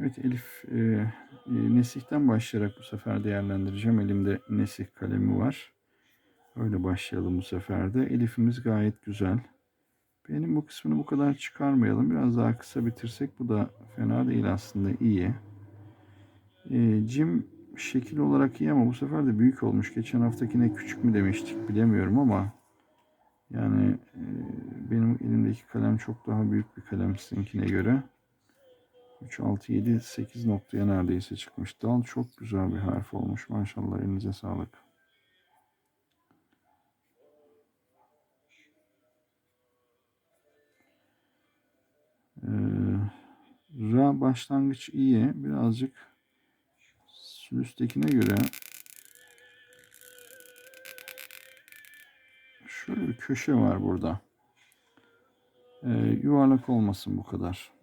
Evet Elif e, e, Nesih'ten başlayarak bu sefer değerlendireceğim. Elimde Nesih kalemi var. Öyle başlayalım bu sefer de. Elif'imiz gayet güzel. Benim bu kısmını bu kadar çıkarmayalım. Biraz daha kısa bitirsek bu da fena değil aslında iyi. E, cim şekil olarak iyi ama bu sefer de büyük olmuş. Geçen haftakine küçük mü demiştik bilemiyorum ama yani e, benim elimdeki kalem çok daha büyük bir kalem sizinkine göre. 3, 6, 7, 8 noktaya neredeyse çıkmış. Dal çok güzel bir harf olmuş. Maşallah elinize sağlık. Ee, Ra başlangıç iyi. Birazcık sülüstekine göre şöyle bir köşe var burada. Ee, yuvarlak olmasın bu kadar.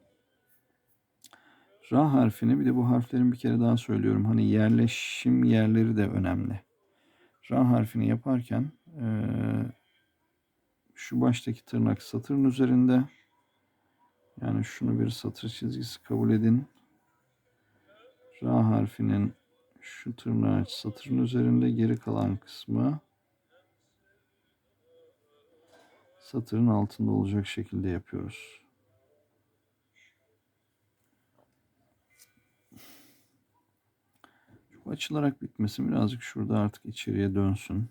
Ra harfini bir de bu harflerin bir kere daha söylüyorum. Hani yerleşim yerleri de önemli. Ra harfini yaparken eee, şu baştaki tırnak satırın üzerinde. Yani şunu bir satır çizgisi kabul edin. Ra harfinin şu tırnağı satırın üzerinde geri kalan kısmı satırın altında olacak şekilde yapıyoruz. Açılarak bitmesin. Birazcık şurada artık içeriye dönsün.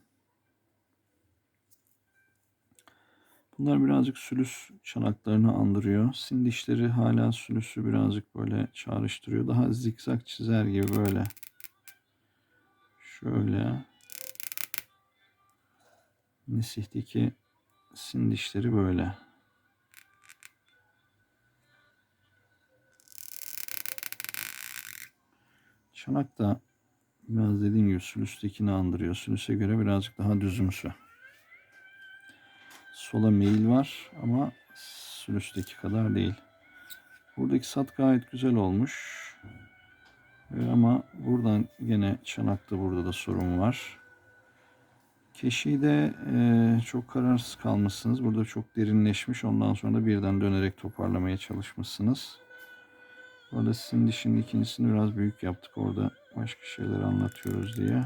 Bunlar birazcık sülüs çanaklarını andırıyor. Sin dişleri hala sülüsü birazcık böyle çağrıştırıyor. Daha zikzak çizer gibi böyle. Şöyle. Nesih'teki sin dişleri böyle. Çanak da biraz dediğim gibi sülüstekini andırıyor. Sülüse göre birazcık daha düzümsü. Sola meyil var ama sülüsteki kadar değil. Buradaki sat gayet güzel olmuş. Ee, ama buradan gene çanakta burada da sorun var. Keşi'de e, çok kararsız kalmışsınız. Burada çok derinleşmiş. Ondan sonra da birden dönerek toparlamaya çalışmışsınız. Orada sizin dişinin ikincisini biraz büyük yaptık. Orada başka şeyler anlatıyoruz diye.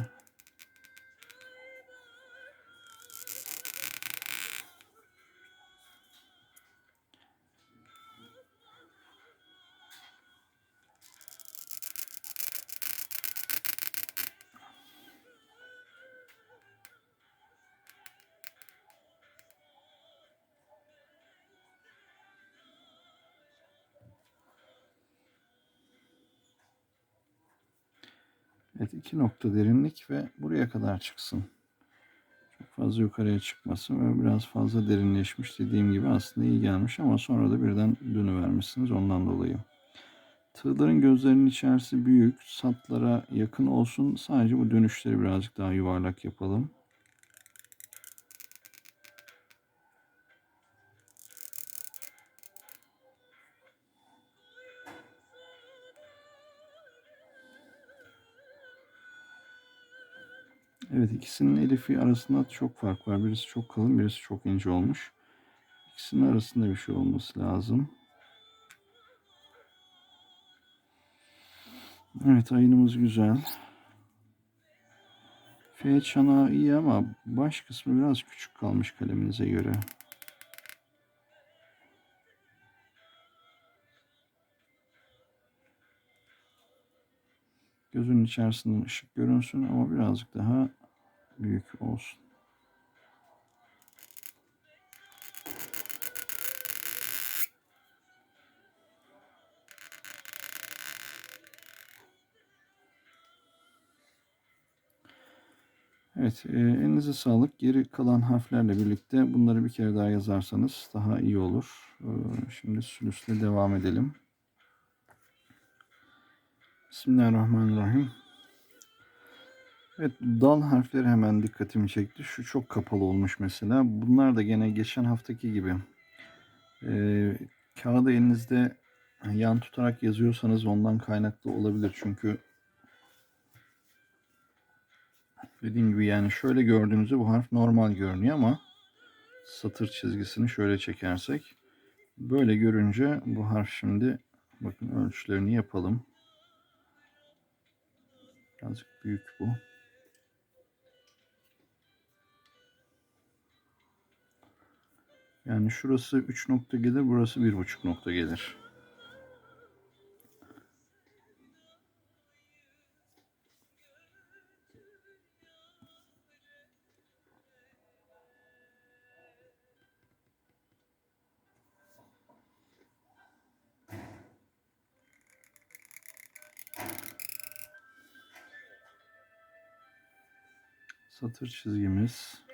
Evet iki nokta derinlik ve buraya kadar çıksın. Çok fazla yukarıya çıkmasın ve biraz fazla derinleşmiş dediğim gibi aslında iyi gelmiş ama sonra da birden dönüvermişsiniz ondan dolayı. Tığların gözlerinin içerisi büyük. Satlara yakın olsun. Sadece bu dönüşleri birazcık daha yuvarlak yapalım. Evet ikisinin elifi arasında çok fark var. Birisi çok kalın, birisi çok ince olmuş. İkisinin arasında bir şey olması lazım. Evet ayınımız güzel. F çanağı iyi ama baş kısmı biraz küçük kalmış kaleminize göre. Gözünün içerisinden ışık görünsün ama birazcık daha büyük olsun. Evet, e, elinize sağlık. Geri kalan harflerle birlikte bunları bir kere daha yazarsanız daha iyi olur. E, şimdi sülüsle devam edelim. Bismillahirrahmanirrahim. Evet, dal harfleri hemen dikkatimi çekti. Şu çok kapalı olmuş mesela. Bunlar da gene geçen haftaki gibi. E, kağıdı elinizde yan tutarak yazıyorsanız ondan kaynaklı olabilir. Çünkü Dediğim gibi yani şöyle gördüğünüzde bu harf normal görünüyor ama satır çizgisini şöyle çekersek böyle görünce bu harf şimdi Bakın ölçülerini yapalım. Birazcık büyük bu. Yani şurası 3 nokta gelir, burası 1,5 nokta gelir. Satır çizgimiz.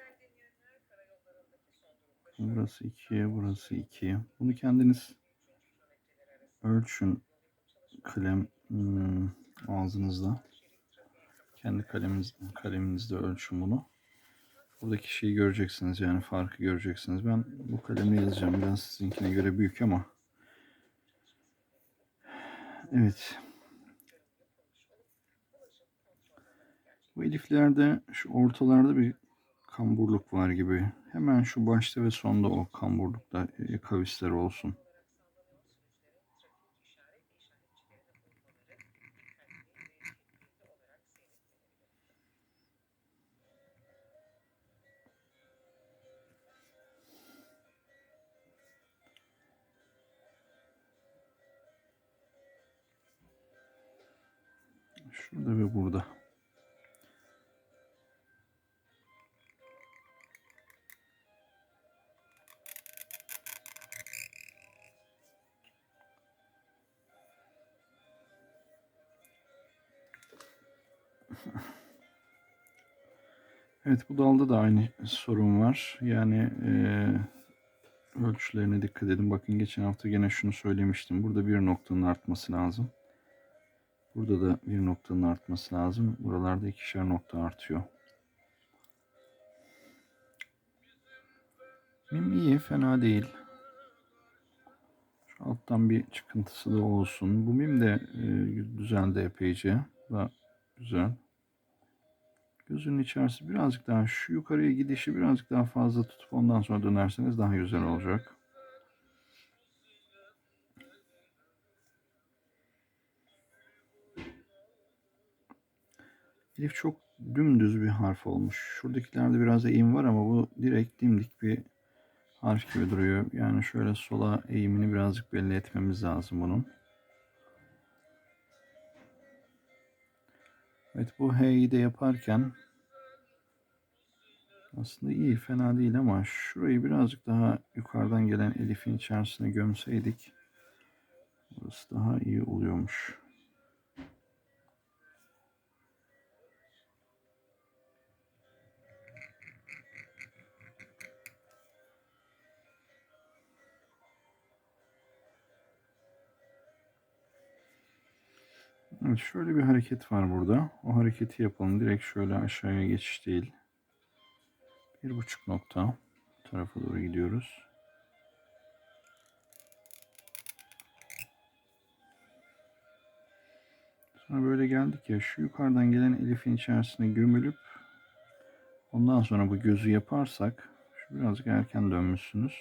Burası 2, burası 2. Bunu kendiniz ölçün kalem hmm, ağzınızda. Kendi kaleminiz, kaleminizde ölçün bunu. Buradaki şeyi göreceksiniz yani farkı göreceksiniz. Ben bu kalemle yazacağım. Biraz sizinkine göre büyük ama. Evet. Bu eliflerde şu ortalarda bir kamburluk var gibi. Hemen şu başta ve sonda o kamburlukta e, kavisler olsun. Şurada ve burada. Evet bu dalda da aynı sorun var. Yani e, ölçülerine dikkat edin. Bakın geçen hafta gene şunu söylemiştim. Burada bir noktanın artması lazım. Burada da bir noktanın artması lazım. Buralarda ikişer nokta artıyor. Mim iyi, fena değil. Şu alttan bir çıkıntısı da olsun. Bu mim de e, düzeldi epeyce. Da güzel. Gözünün içerisi birazcık daha şu yukarıya gidişi birazcık daha fazla tutup ondan sonra dönerseniz daha güzel olacak. Elif çok dümdüz bir harf olmuş. Şuradakilerde biraz eğim var ama bu direkt dimdik bir harf gibi duruyor. Yani şöyle sola eğimini birazcık belli etmemiz lazım bunun. Evet bu H'yi de yaparken aslında iyi fena değil ama şurayı birazcık daha yukarıdan gelen elifin içerisine gömseydik burası daha iyi oluyormuş. Evet, şöyle bir hareket var burada. O hareketi yapalım. Direkt şöyle aşağıya geçiş değil. Bir buçuk nokta. Tarafa doğru gidiyoruz. Sonra böyle geldik ya şu yukarıdan gelen elifin içerisine gömülüp ondan sonra bu gözü yaparsak şu birazcık erken dönmüşsünüz.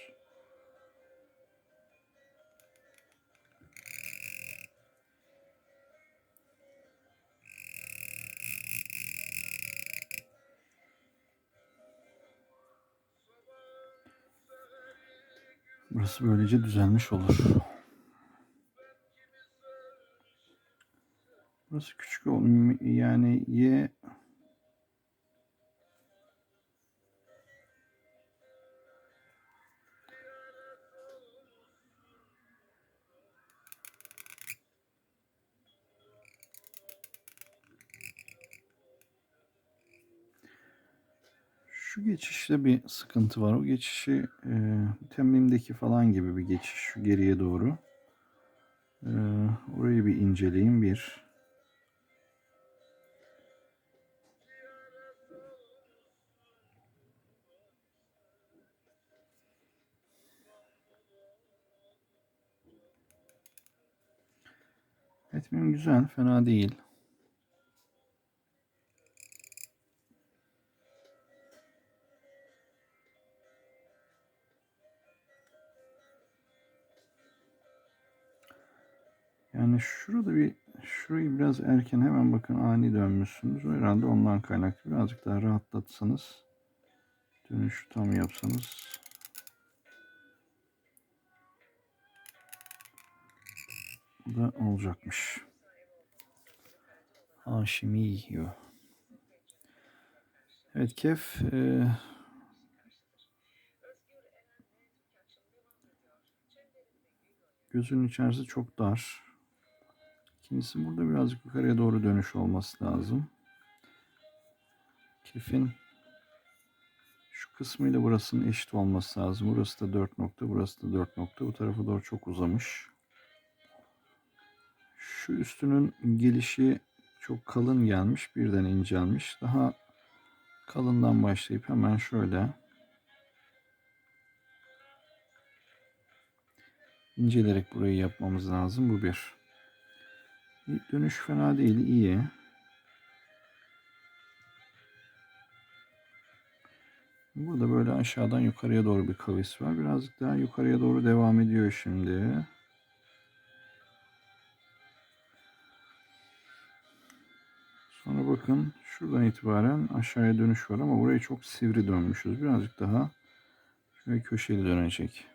Burası böylece düzelmiş olur. Burası küçük yani y Geçişte bir sıkıntı var. O geçişi e, temmimdeki falan gibi bir geçiş şu geriye doğru. E, orayı bir inceleyin bir. Etmim güzel, fena değil. Şurada bir şurayı biraz erken hemen bakın ani dönmüşsünüz. O herhalde ondan kaynaklı. Birazcık daha rahatlatsanız dönüşü tam yapsanız da olacakmış. Haşimi yiyor. Evet kef e, gözünün içerisi çok dar. İkincisi burada birazcık yukarıya doğru dönüş olması lazım. Kefin şu kısmıyla burasının eşit olması lazım. Burası da 4 nokta, burası da 4 nokta. Bu tarafa doğru çok uzamış. Şu üstünün gelişi çok kalın gelmiş, birden incelmiş. Daha kalından başlayıp hemen şöyle incelerek burayı yapmamız lazım. Bu bir. Dönüş fena değil, iyi. Burada böyle aşağıdan yukarıya doğru bir kavis var. Birazcık daha yukarıya doğru devam ediyor şimdi. Sonra bakın şuradan itibaren aşağıya dönüş var ama burayı çok sivri dönmüşüz. Birazcık daha şöyle köşeli dönecek.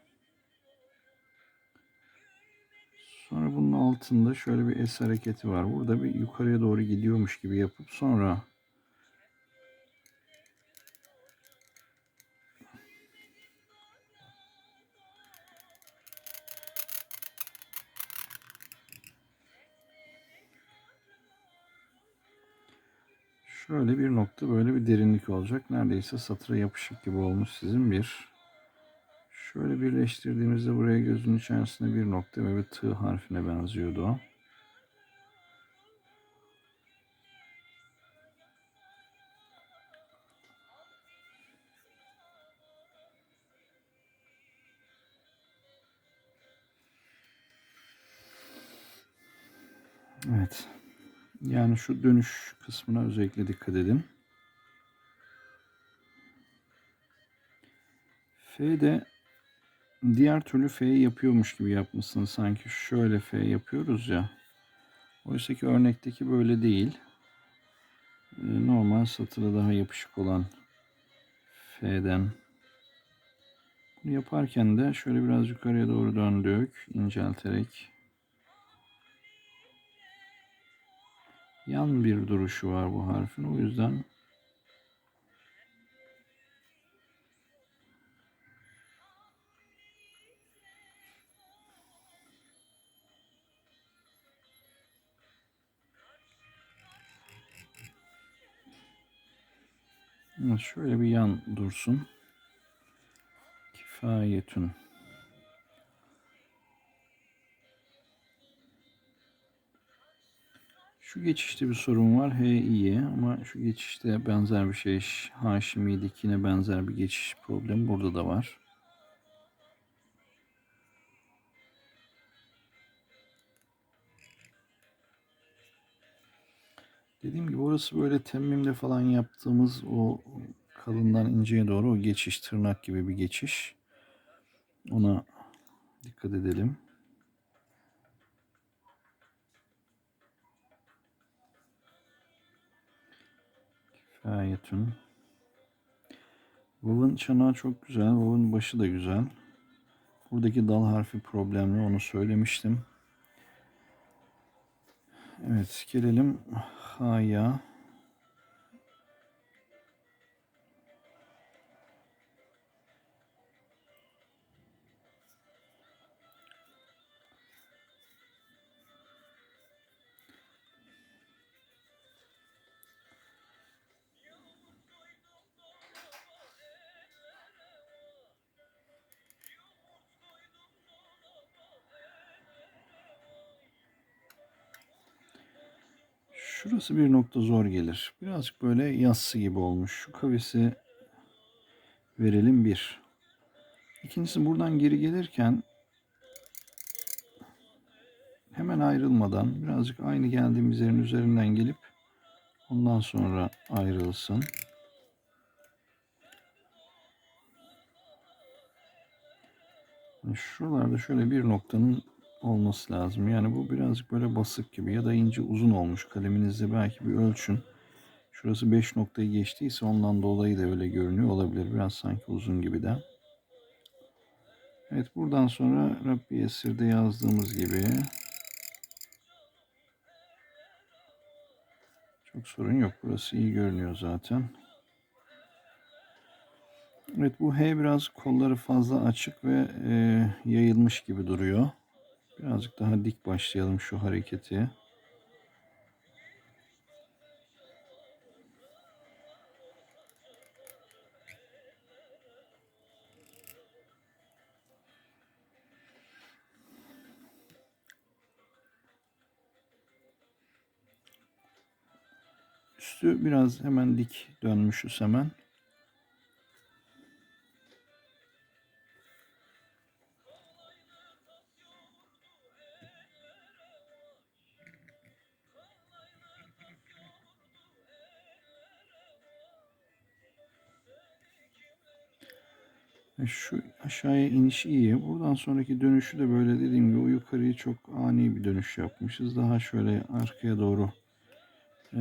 Sonra bunun altında şöyle bir S hareketi var. Burada bir yukarıya doğru gidiyormuş gibi yapıp sonra Şöyle bir nokta böyle bir derinlik olacak. Neredeyse satıra yapışık gibi olmuş sizin bir. Şöyle birleştirdiğimizde buraya gözün içerisinde bir nokta ve bir tığ harfine benziyordu. Evet. Yani şu dönüş kısmına özellikle dikkat edin. F'de diğer türlü F yapıyormuş gibi yapmışsın. Sanki şöyle F yapıyoruz ya. Oysa ki örnekteki böyle değil. Ee, normal satıra daha yapışık olan F'den. Bunu yaparken de şöyle biraz yukarıya doğru döndük. incelterek. yan bir duruşu var bu harfin. O yüzden şöyle bir yan dursun. Kifayetün. Şu geçişte bir sorun var. H iyi ama şu geçişte benzer bir şey. Haşimi'deki yine benzer bir geçiş problemi burada da var. Dediğim gibi orası böyle temmimle falan yaptığımız o kalından inceye doğru o geçiş tırnak gibi bir geçiş. Ona dikkat edelim. Gayetün. Vav'ın çanağı çok güzel. Vav'ın başı da güzel. Buradaki dal harfi problemli. Onu söylemiştim. Evet gelelim а я? Şurası bir nokta zor gelir. Birazcık böyle yassı gibi olmuş. Şu kavisi verelim bir. İkincisi buradan geri gelirken hemen ayrılmadan birazcık aynı geldiğimiz yerin üzerinden gelip ondan sonra ayrılsın. Şuralarda şöyle bir noktanın olması lazım. Yani bu birazcık böyle basık gibi ya da ince uzun olmuş. Kaleminizde belki bir ölçün. Şurası 5 noktayı geçtiyse ondan dolayı da öyle görünüyor olabilir. Biraz sanki uzun gibi de. Evet buradan sonra Rabbi Esir'de yazdığımız gibi çok sorun yok. Burası iyi görünüyor zaten. Evet bu H biraz kolları fazla açık ve e, yayılmış gibi duruyor. Birazcık daha dik başlayalım şu hareketi. Üstü biraz hemen dik dönmüşüz hemen. Şu aşağıya iniş iyi. Buradan sonraki dönüşü de böyle dediğim gibi o yukarıyı çok ani bir dönüş yapmışız. Daha şöyle arkaya doğru e,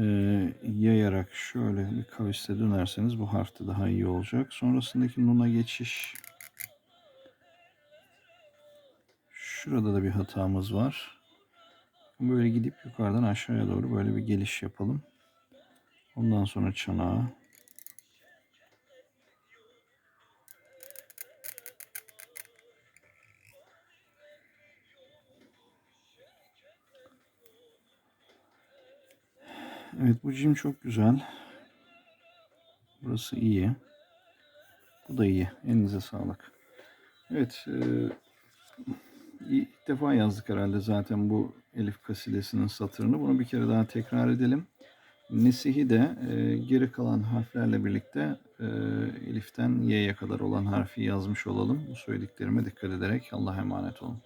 yayarak şöyle bir kavisle dönerseniz bu harfte daha iyi olacak. Sonrasındaki nuna geçiş. Şurada da bir hatamız var. Böyle gidip yukarıdan aşağıya doğru böyle bir geliş yapalım. Ondan sonra çanağa. Evet bu cim çok güzel. Burası iyi. Bu da iyi. Elinize sağlık. Evet. E, ilk defa yazdık herhalde zaten bu Elif kasidesinin satırını. Bunu bir kere daha tekrar edelim. Nesihi de e, geri kalan harflerle birlikte e, Elif'ten Y'ye kadar olan harfi yazmış olalım. Bu söylediklerime dikkat ederek Allah'a emanet olun.